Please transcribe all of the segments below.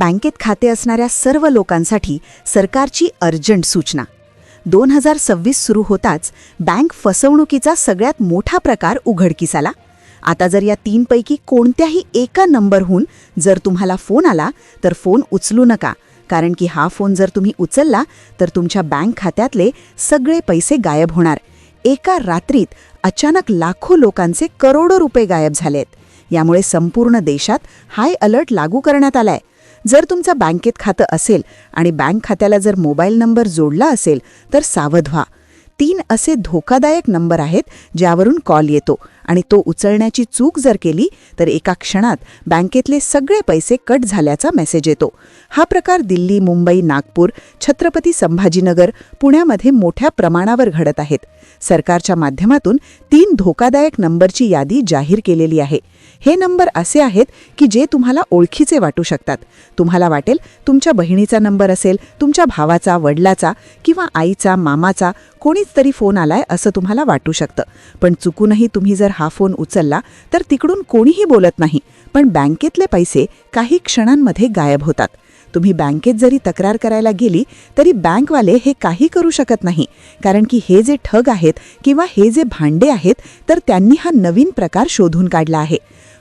बँकेत खाते असणाऱ्या सर्व लोकांसाठी सरकारची अर्जंट सूचना. दोन हजार सव्वीस सुरू होताच बँक फसवणुकीचा सगळ्यात मोठा प्रकार उघडकीस आला आता जर या तीनपैकी कोणत्याही एका नंबरहून जर तुम्हाला फोन आला तर फोन उचलू नका. कारण की हा फोन जर तुम्ही उचलला तर तुमच्या बँक खात्यातले सगळे पैसे गायब होणार. एका रात्रीत अचानक लाखो लोकांचे करोडो रुपये गायब झालेत. यामुळे संपूर्ण देशात हाय अलर्ट लागू करण्यात आलाय. जर तुमचं बँकेत खातं असेल आणि बँक खात्याला जर मोबाईल नंबर जोडला असेल तर सावध व्हा. तीन असे धोकादायक नंबर आहेत ज्यावरून कॉल येतो आणि तो उचलण्याची चूक जर केली तर एका क्षणात बँकेतले सगळे पैसे कट झाल्याचा मेसेज येतो. हा प्रकार दिल्ली मुंबई नागपूर छत्रपती संभाजीनगर पुण्यामध्ये मोठ्या प्रमाणावर घडत आहेत. सरकारच्या माध्यमातून तीन धोकादायक नंबरची यादी जाहीर केलेली आहे. हे नंबर असे आहेत की जे तुम्हाला ओळखीचे वाटू शकतात. तुम्हाला वाटेल तुमच्या बहिणीचा नंबर असेल तुमच्या भावाचा वडिलाचा किंवा आईचा मामाचा कोणीच तरी फोन आलाय असं तुम्हाला वाटू शकतं. पण चुकूनही तुम्ही जर हा फोन उचलला तर तिकडून कोणीही बोलत नाही. पण बँकेतले पैसे काही क्षणांमध्ये गायब होतात. तुम्ही बँकेत जरी तक्रार करायला गेली तरी बँकवाले हे काही करू शकत नाही. कारण की हे जे ठग आहेत किंवा हे जे भांडे आहेत तर त्यांनी हा नवीन प्रकार शोधून काढला आहे.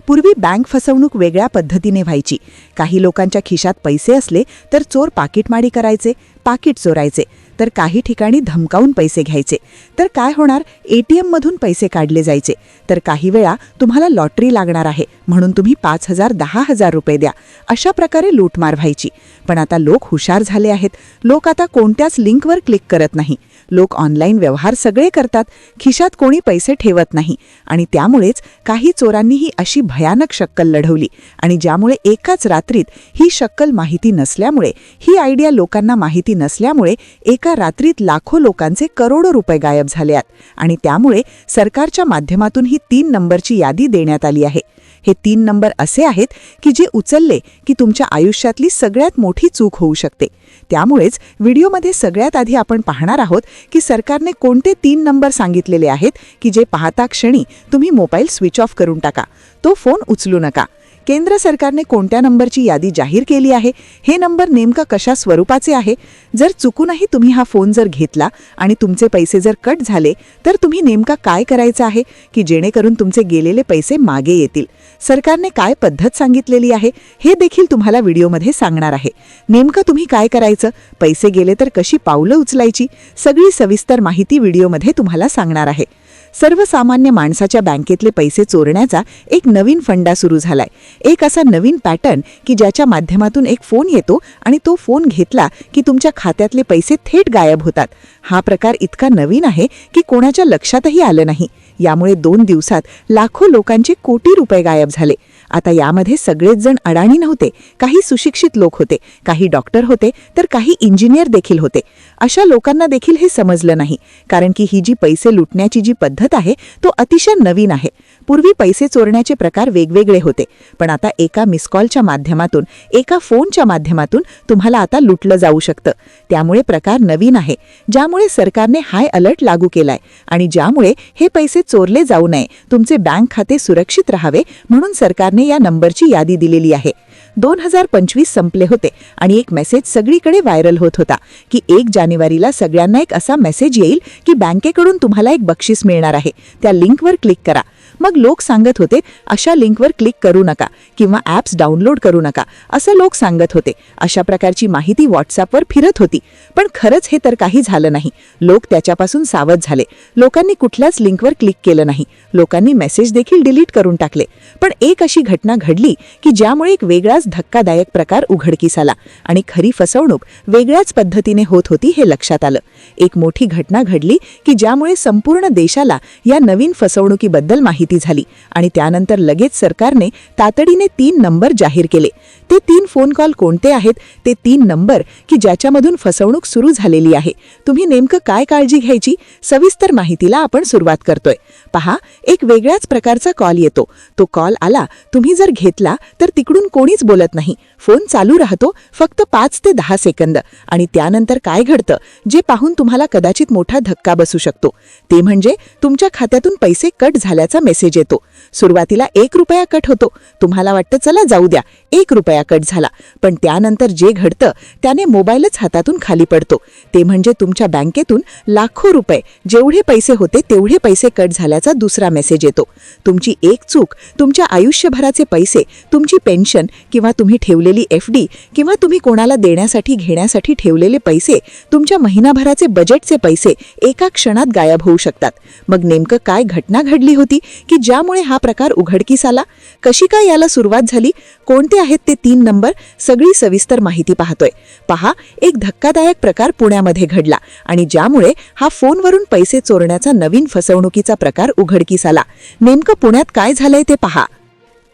पूर्वी बँक फसवणूक वेगळ्या पद्धतीने व्हायची. काही लोकांच्या खिशात पैसे असले तर चोर पाकिटमाडी करायचे पाकिट चोरायचे. तर काही ठिकाणी धमकावून पैसे घ्यायचे. तर काय होणार? एटीएममधून पैसे काढले जायचे. तर काही वेळा तुम्हाला लॉटरी लागणार आहे. म्हणून तुम्ही पाच हजार दहा हजार रुपये द्या. अशा प्रकारे लूटमार व्हायची. पण आता लोक हुशार झाले आहेत. लोक आता कोणत्याच लिंकवर क्लिक करत नाही. लोक ऑनलाईन व्यवहार सगळे करतात. खिशात कोणी पैसे ठेवत नाही. आणि त्यामुळेच काही चोरांनी ही अशी भयानक शक्कल लढवली. आणि ज्यामुळे एकाच रात्रीत ही शक्कल माहिती नसल्यामुळे ही आयडिया लोकांना माहिती नसल्यामुळे एका रात्रीत लाखो लोकांचे करोडो रुपये गायब झाले आहेत आणि त्यामुळे सरकारच्या माध्यमातून ही तीन नंबरची यादी देण्यात आली आहे. हे तीन नंबर असे आहेत की जे उचलले की तुमच्या आयुष्यातली सगळ्यात मोठी चूक होऊ शकते. त्यामुळेच व्हिडिओमध्ये सगळ्यात आधी आपण पाहणार आहोत की सरकारने कोणते तीन नंबर सांगितलेले आहेत की जे पाहता क्षणी तुम्ही मोबाईल स्विच ऑफ करून टाका. तो फोन उचलू नका. केंद्र सरकारने कोणत्या नंबरची यादी जाहीर केली आहे? हे नंबर नेमका कशा स्वरूपाचे आहे? जर चुकूनही तुम्ही हा फोन जर घेतला आणि तुमचे पैसे जर कट झाले तर तुम्ही नेमका काय करायचं आहे की जेणेकरून तुमचे गेलेले पैसे मागे येतील? सरकारने काय पद्धत सांगितलेली आहे? हे देखील तुम्हाला व्हिडिओमध्ये सांगणार आहे. नेमकं तुम्ही काय करायचं? पैसे गेले तर कशी पावलं उचलायची? सगळी सविस्तर माहिती व्हिडिओमध्ये तुम्हाला सांगणार आहे. सर्वसामान्य माणसाच्या बँकेतले पैसे चोरण्याचा एक नवीन फंडा सुरू झालाय. एक असा नवीन पॅटर्न की ज्याच्या माध्यमातून एक फोन येतो आणि तो फोन घेतला की तुमच्या खात्यातले पैसे थेट गायब होतात. हा प्रकार इतका नवीन आहे की कोणाच्या लक्षातही आलं नाही. यामुळे दोन दिवसात लाखो लोकांचे कोटी रुपये गायब झाले. आता यामध्ये सगळेच जण अडाणी नव्हते. काही सुशिक्षित लोक होते काही डॉक्टर होते तर काही इंजिनियर देखील होते. अशा लोकांना देखील हे समजलं नाही कारण की ही जी पैसे लुटण्याची जी पद्धत आहे तो अतिशय नवीन आहे. पूर्वी पैसे चोरण्याचे प्रकार वेगवेगळे होते. पण आता एका मिसकॉलच्या माध्यमातून एका फोनच्या माध्यमातून तुम्हाला आता लुटलं जाऊ शकतं. त्यामुळे प्रकार नवीन आहे. ज्यामुळे सरकारने हाय अलर्ट लागू केलाय आणि ज्यामुळे हे पैसे चोरले जाऊ नये तुमचे बँक खाते सुरक्षित राहावे म्हणून सरकारने या नंबरची यादी दिलेली आहे. दोन हजार पंचवीस संपले होते आणि एक मेसेज सगळीकडे व्हायरल होत होता की एक जानेवारीला सगळ्यांना एक असा मेसेज येईल की बँकेकडून तुम्हाला एक बक्षीस मिळणार आहे. त्या लिंकवर क्लिक करा. मग लोक सांगत होते अशा लिंकवर क्लिक करू नका किंवा ॲप्स डाउनलोड करू नका असं लोक सांगत होते. अशा प्रकारची माहिती व्हॉट्सअपवर फिरत होती. पण खरंच हे तर काही झालं नाही. लोक त्याच्यापासून सावध झाले. लोकांनी कुठल्याच लिंकवर क्लिक केलं नाही. लोकांनी मेसेज देखील डिलीट करून टाकले. पण एक अशी घटना घडली की ज्यामुळे एक वेगळाच धक्कादायक प्रकार उघडकीस आला आणि खरी फसवणूक वेगळ्याच पद्धतीने होत होती हे लक्षात आलं. एक मोठी घटना घडली की ज्यामुळे संपूर्ण देशाला या नवीन फसवणुकीबद्दल माहिती झाली आणि त्यानंतर लगेच सरकारने तातडीने तीन नंबर जाहीर केले. ते तीन फोन कॉल कोणते आहेत? ते तीन नंबर की ज्याच्यामधून फसवणूक सुरू झालेली आहे. तुम्ही नेमकं काय काळजी घ्यायची? सविस्तर माहितीला आपण सुरुवात करतोय. पहा एक वेगळ्याच प्रकारचा कॉल येतो. तो कॉल आला तुम्ही जर घेतला तर तिकडून कोणीच बोलत नाही. फोन चालू राहतो फक्त पाच ते दहा सेकंद. आणि त्यानंतर काय घडतं? जे पाहून तुम्हाला कदाचित मोठा धक्का बसू शकतो. ते म्हणजे तुमच्या खात्यातून पैसे कट झाल्याचा मेसेज येतो. सुरुवातीला एक रुपया कट होतो. तुम्हाला वाटतं चला जाऊ द्या. एक रुपया कट झाला. पण त्यानंतर जे घडतं त्याने मोबाईलच हातातून खाली पडतो. ते म्हणजे तुमच्या बँकेतून लाखो रुपये. जेवढे पैसे होते तेवढे पैसे कट झाल्याचा दुसरा मेसेज येतो. तुमची एक चूक तुमच्या आयुष्यभराचे पैसे तुमची पेन्शन किंवा तुम्ही ठेवलेली एफ डी किंवा तुम्ही कोणाला देण्यासाठी घेण्यासाठी ठेवलेले पैसे तुमच्या महिनाभराचे बजेटचे पैसे एका क्षणात गायब होऊ शकतात. मग नेमकं काय घटना घडली होती की ज्यामुळे हा प्रकार उघडकीस आला? कशी काय याला सुरुवात झाली? कोणते आहेत ते तीन नंबर सगळी सविस्तर माहिती पाहतोय. पहा एक धक्कादायक प्रकार पुण्यामध्ये घडला आणि ज्यामुळे हा फोनवरून पैसे चोरण्याचा नवीन फसवणुकीचा प्रकार उघडकीस आला. नेमकं पुण्यात काय झालंय ते पहा.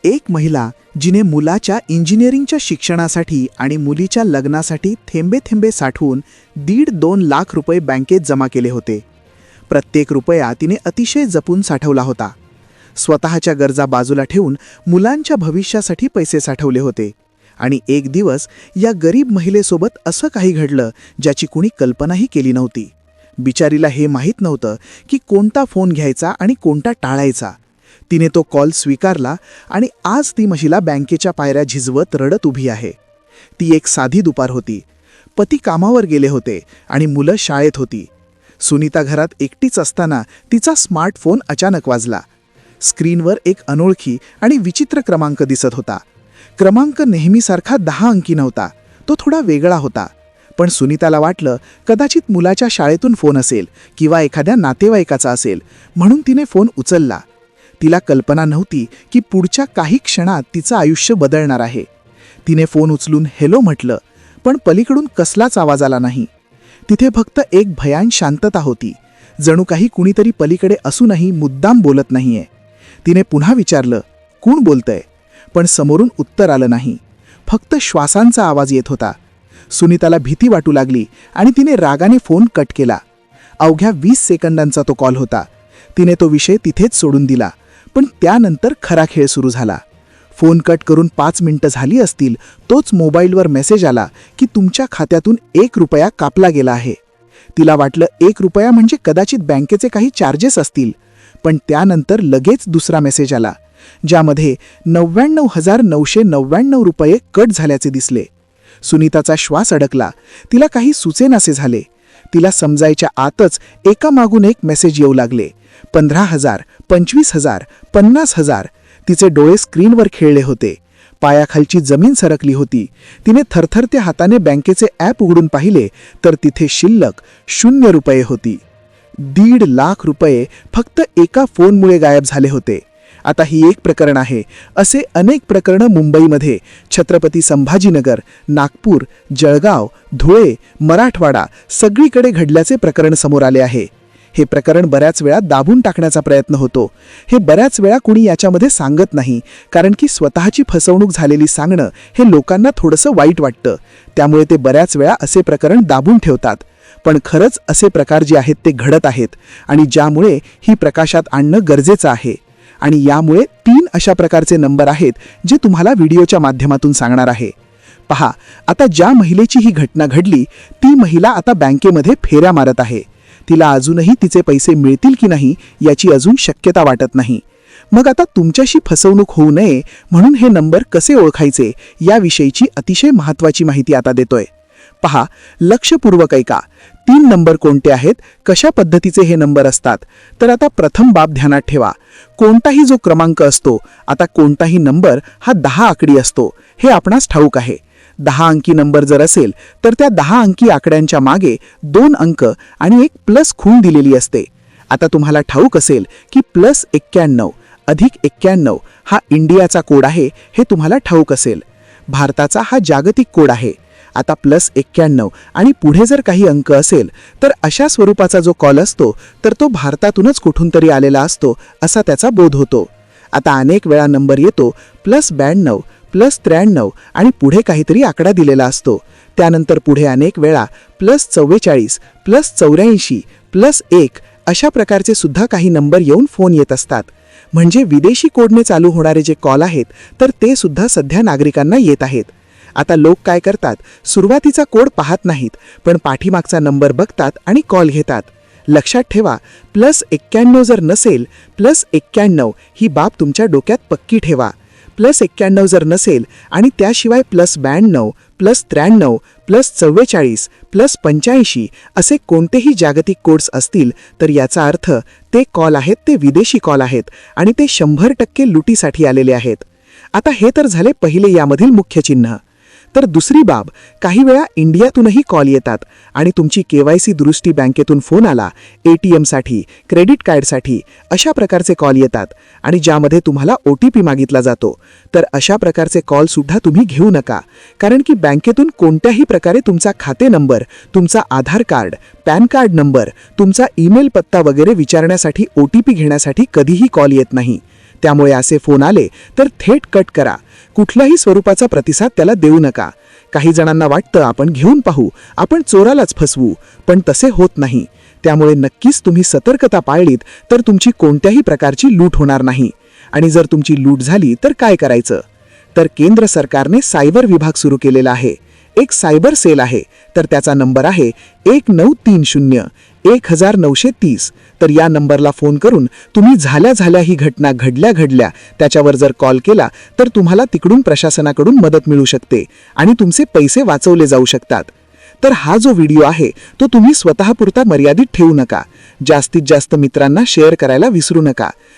एक महिला जिने मुलाच्या इंजिनिअरिंगच्या शिक्षणासाठी आणि मुलीच्या लग्नासाठी थेंबे थेंबे साठवून दीड दोन लाख रुपये बँकेत जमा केले होते. प्रत्येक रुपया तिने अतिशय जपून साठवला होता. स्वतःच्या गरजा बाजूला ठेवून मुलांच्या भविष्यासाठी पैसे साठवले होते. आणि एक दिवस या गरीब महिलेसोबत असं काही घडलं ज्याची कुणी कल्पनाही केली नव्हती. बिचारीला हे माहीत नव्हतं की कोणता फोन घ्यायचा आणि कोणता टाळायचा. तिने तो कॉल स्वीकारला आणि आज ती महिला बँकेच्या पायऱ्या झिजवत रडत उभी आहे. ती एक साधी दुपार होती. पती कामावर गेले होते आणि मुलं शाळेत होती. सुनीता घरात एकटीच असताना तिचा स्मार्टफोन अचानक वाजला. स्क्रीनवर एक अनोळखी आणि विचित्र क्रमांक दिसत होता. क्रमांक नेहमीसारखा दहा अंकी नव्हता. तो थोडा वेगळा होता. पण सुनीताला वाटलं कदाचित मुलाच्या शाळेतून फोन असेल किंवा एखाद्या नातेवाईकाचा असेल म्हणून तिने फोन उचलला. तिला कल्पना नव्हती की पुढच्या काही क्षणात तिचं आयुष्य बदलणार आहे. तिने फोन उचलून हॅलो म्हटलं पण पलीकडून कसलाच आवाज आला नाही. तिथे फक्त एक भयान शांतता होती. जणू काही कुणीतरी पलीकडे असूनही मुद्दाम बोलत नाहीये. तिने पुन्हा विचारलं कोण बोलतंय? पण समोरून उत्तर आलं नाही. फक्त श्वासांचा आवाज येत होता. सुनीताला भीती वाटू लागली आणि तिने रागाने फोन कट केला. अवघ्या वीस सेकंदांचा तो कॉल होता. तिने तो विषय तिथेच सोडून दिला पण त्यानंतर खरा खेळ सुरू झाला. फोन कट करून पाच मिनिटं झाली असतील तोच मोबाईलवर मेसेज आला की तुमच्या खात्यातून एक रुपया कापला गेला आहे. तिला वाटलं एक रुपया म्हणजे कदाचित बँकेचे काही चार्जेस असतील. पण त्यानंतर लगेच दुसरा मेसेज आला ज्यामध्ये नव्याण्णव हजार नऊशे नव्याण्णव रुपये कट झाल्याचे दिसले. सुनीताचा श्वास अडकला. तिला काही सुचेनासे झाले. तिला समजायच्या आतच एकामागून एक मेसेज येऊ लागले. पंधरा हजार पंचवीस हजार पन्नास हजार. तिचे डोळे स्क्रीनवर खेळले होते. पायाखालची जमीन सरकली होती. तिने थरथरत्या हाताने बँकेचे ॲप उघडून पाहिले तर तिथे शिल्लक शून्य रुपये होती. दीड लाख रुपये फक्त एका फोनमुळे गायब झाले होते. आता ही एक प्रकरण आहे. असे अनेक प्रकरणं मुंबईमध्ये छत्रपती संभाजीनगर नागपूर जळगाव धुळे मराठवाडा सगळीकडे घडल्याचे प्रकरण समोर आले आहे. हे प्रकरण बऱ्याच वेळा दाबून टाकण्याचा प्रयत्न होतो. हे बऱ्याच वेळा कुणी याच्यामध्ये सांगत नाही कारण की स्वतःची फसवणूक झालेली सांगणं हे लोकांना थोडंसं वाईट वाटतं. त्यामुळे ते बऱ्याच वेळा असे प्रकरण दाबून ठेवतात. पण खरंच असे प्रकार जे आहेत ते घडत आहेत आणि ज्यामुळे ही प्रकाशात आणणं गरजेचं आहे. आणि यामुळे तीन अशा प्रकारचे नंबर आहेत जे तुम्हाला व्हिडिओच्या माध्यमातून सांगणार आहे. पहा आता ज्या महिलेची ही घटना घडली ती महिला आता बँकेमध्ये फेऱ्या मारत आहे. तिला अजूनही तिचे पैसे मिळतील की नाही याची अजून शक्यता वाटत नाही. मग आता तुमच्याशी फसवणूक होऊ नये म्हणून हे नंबर कसे ओळखायचे याविषयीची अतिशय महत्त्वाची माहिती आता देतोय. पहा लक्षपूर्वक ऐका. तीन नंबर कोणते आहेत? कशा पद्धतीचे हे नंबर असतात? तर आता प्रथम बाब ध्यानात ठेवा. कोणताही जो क्रमांक असतो आता कोणताही नंबर हा दहा आकडी असतो. हे आपणास ठाऊक आहे. दहा अंकी नंबर जर असेल तर त्या दहा अंकी आकड्यांच्या मागे दोन अंक आणि एक प्लस खूण दिलेली असते. आता तुम्हाला ठाऊक असेल की प्लस एक्क्याण्णव अधिक एक्क्याण्णव हा इंडियाचा कोड आहे हे तुम्हाला ठाऊक असेल. भारताचा हा जागतिक कोड आहे. आता प्लस एक्क्याण्णव. आणि पुढे जर काही अंक असेल तर अशा स्वरूपाचा जो कॉल असतो तर तो भारतातूनच कुठून तरी आलेला असतो असा त्याचा बोध होतो. आता अनेक वेळा नंबर येतो प्लस ब्याण्णव प्लस त्र्याण्णव आणि पुढे काहीतरी आकडा दिलेला असतो. त्यानंतर पुढे अनेक वेळा प्लस चव्वेचाळीस प्लस चौऱ्याऐंशी प्लस एक अशा प्रकारचे सुद्धा काही नंबर येऊन फोन येत असतात. म्हणजे विदेशी कोडने चालू होणारे जे कॉल आहेत तर ते सुद्धा सध्या नागरिकांना येत आहेत. आता लोक काय करतात? सुरुवातीचा कोड पाहत नाहीत पण पाठीमागचा नंबर बघतात आणि कॉल घेतात. लक्षात ठेवा प्लस एक्क्याण्णव जर नसेल प्लस एक्क्याण्णव ही बाब तुमच्या डोक्यात पक्की ठेवा. प्लस एक्क्याण्णव जर नसेल आणि त्याशिवाय प्लस ब्याण्णव प्लस त्र्याण्णव प्लस चव्वेचाळीस प्लस पंच्याऐंशी असे कोणतेही जागतिक कोड्स असतील तर याचा अर्थ ते कॉल आहेत ते विदेशी कॉल आहेत आणि ते शंभर टक्के लुटीसाठी आलेले आहेत. आता हे तर झाले पहिले यामधील मुख्य चिन्ह. तर दुसरी बाब काही वेळा इंडियातूनही कॉल येतात आणि तुमची केवायसी दुरुस्ती बँकेतून फोन आला ए टी एमसाठी क्रेडिट कार्डसाठी अशा प्रकारचे कॉल येतात आणि ज्यामध्ये तुम्हाला ओ टी पी मागितला जातो. तर अशा प्रकारचे कॉलसुद्धा तुम्ही घेऊ नका कारण की बँकेतून कोणत्याही प्रकारे तुमचा खाते नंबर तुमचा Aadhaar card PAN card number तुमचा ईमेल पत्ता वगैरे विचारण्यासाठी ओ टी पी घेण्यासाठी कधीही कॉल येत नाही. त्यामुळे असे फोन आले तर थेट कट करा. कुठल्याही स्वरूपाचा प्रतिसाद त्याला देऊ नका. काही जणांना वाटतं आपण घेऊन पाहू आपण चोरालाच फसवू पण तसे होत नाही. त्यामुळे नक्कीच तुम्ही सतर्कता पाळलीत तर तुमची कोणत्याही प्रकारची लूट होणार नाही. आणि जर तुमची लूट झाली तर काय करायचं? तर केंद्र सरकारने सायबर विभाग सुरू केलेला आहे. एक सायबर सेल आहे. तर त्याचा नंबर आहे एक नऊ तीन शून्य एक हजार नऊशे तीस. तर या नंबरला फोन करून तुम्ही झाल्या झाल्या ही घटना घडल्या घडल्या त्याच्यावर जर कॉल केला तर तुम्हाला तिकडून प्रशासनाकडून मदत मिळू शकते आणि तुमचे पैसे वाचवले जाऊ शकतात. तर हा जो व्हिडिओ आहे तो तुम्ही स्वतःपुरता मर्यादित ठेवू नका. जास्तीत जास्त मित्रांना शेअर करायला विसरू नका.